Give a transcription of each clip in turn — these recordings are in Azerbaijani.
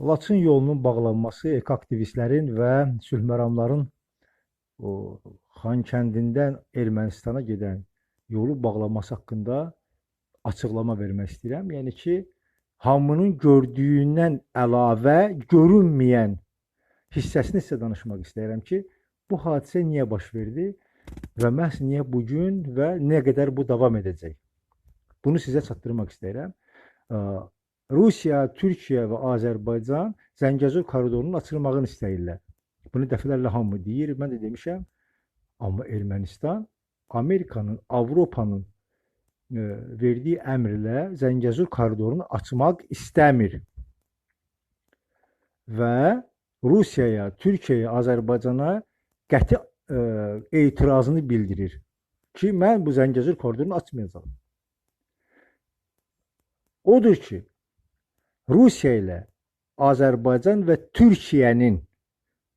Laçın yolunun bağlanması ekaktivistlərin və sülhməramların o Xan kəndindən Ermənistana gedən yolu bağlaması haqqında açıqlama vermək istəyirəm. Yəni ki, hamının gördüyündən əlavə görünməyən hissəsini sizə danışmaq istəyirəm ki, bu hadisə niyə baş verdi və məhz niyə bu gün və nə qədər bu davam edəcək. Bunu sizə çatdırmaq istəyirəm. Ə, Rusiya, Türkiyə və Azərbaycan Zəngəzur koridorunun açılmağını istəyirlər. Bunu dəfələrlə hamı deyir, mən də demişəm. Amma Ermənistan Amerikanın, Avropanın e, verdiyi əmrlə Zəngəzur koridorunu açmaq istəmir. Və Rusiyaya, Türkiyəyə, Azərbaycana qəti e, etirazını bildirir ki, mən bu Zəngəzur koridorunu açmayacağam. Odur ki, Rusiya ilə Azərbaycan və Türkiyənin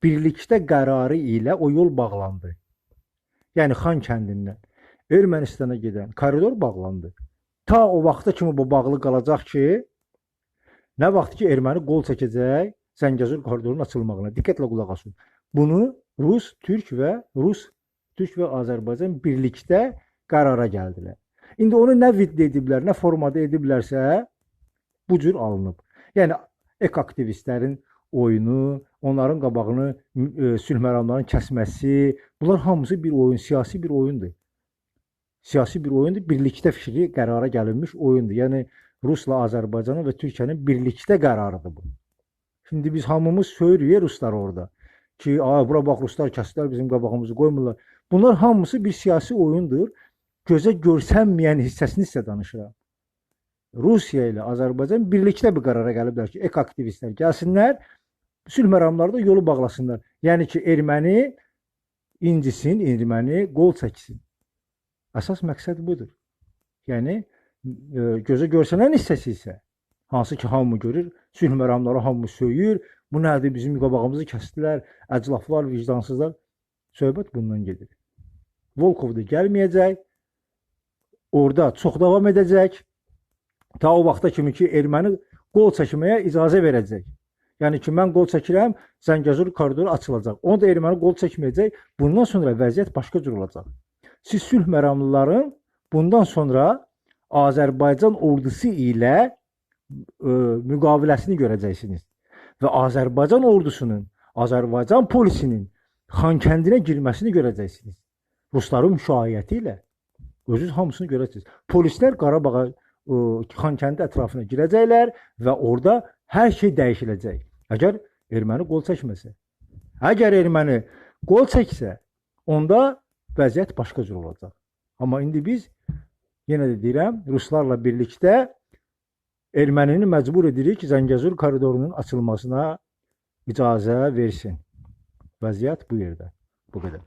birlikdə qərarı ilə o yol bağlandı. Yəni Xan kəndindən Ermənistana gedən koridor bağlandı. Ta o vaxta kimi bu bağlı qalacaq ki, nə vaxt ki erməni qol çəkəcək Zəngəzur koridorunun açılmağına. Diqqətlə qulaq asın. Bunu Rus, Türk və Rus, Türk və Azərbaycan birlikdə qərara gəldilər. İndi onu nə viddə ediblər, nə formada ediblərsə, bu cür alınıb. Yəni ekaktivistlərin oyunu, onların qabağını e, sülh məramlarının kəsməsi, bunlar hamısı bir oyun, siyasi bir oyundur. Siyasi bir oyundur, birlikdə fikri qərara gəlinmiş oyundur. Yəni Rusla Azərbaycanın və Türkiyənin birlikdə qərarıdır bu. Şimdi biz hamımız söyürük Ruslar orada ki, "Aa bura bax Ruslar kəsdilər bizim qabağımızı qoymurlar." Bunlar hamısı bir siyasi oyundur. Gözə görsənməyən hissəsini sizə danışıram. Rusiya ilə Azərbaycan birlikdə bir qərara gəliblər ki, ekaktivistlər gəlsinlər, sülh məramlarında yolu bağlasınlar. Yəni ki, erməni incisin, erməni qol çəksin. Əsas məqsəd budur. Yəni e, gözə görsənən hissəsi isə hansı ki hamı görür, sülh məramları hamı söyür. Bu nədir? Bizim qabağımızı kəsdilər, əclaflar, vicdansızlar. Söhbət bundan gedir. Volkov da gəlməyəcək. Orada çox davam edəcək. Ta o vaxta kimi ki erməni qol çəkməyə icazə verəcək. Yəni ki mən qol çəkirəm, Zəngəzur koridoru açılacaq. Onu da erməni qol çəkməyəcək. Bundan sonra vəziyyət başqa cür olacaq. Siz sülh məramlıların bundan sonra Azərbaycan ordusu ilə ə, müqaviləsini görəcəksiniz. Və Azərbaycan ordusunun, Azərbaycan polisinin Xankəndinə girməsini görəcəksiniz. Rusların müşayiəti ilə özünüz hamısını görəcəksiniz. Polislər Qarabağa Xankəndi ətrafına girəcəklər və orada hər şey dəyişiləcək. Əgər erməni qol çəkməsə. Əgər erməni qol çəksə, onda vəziyyət başqa cür olacaq. Amma indi biz yenə də deyirəm, ruslarla birlikdə ermənini məcbur edirik Zəngəzur koridorunun açılmasına icazə versin. Vəziyyət bu yerdə. Bu qədər.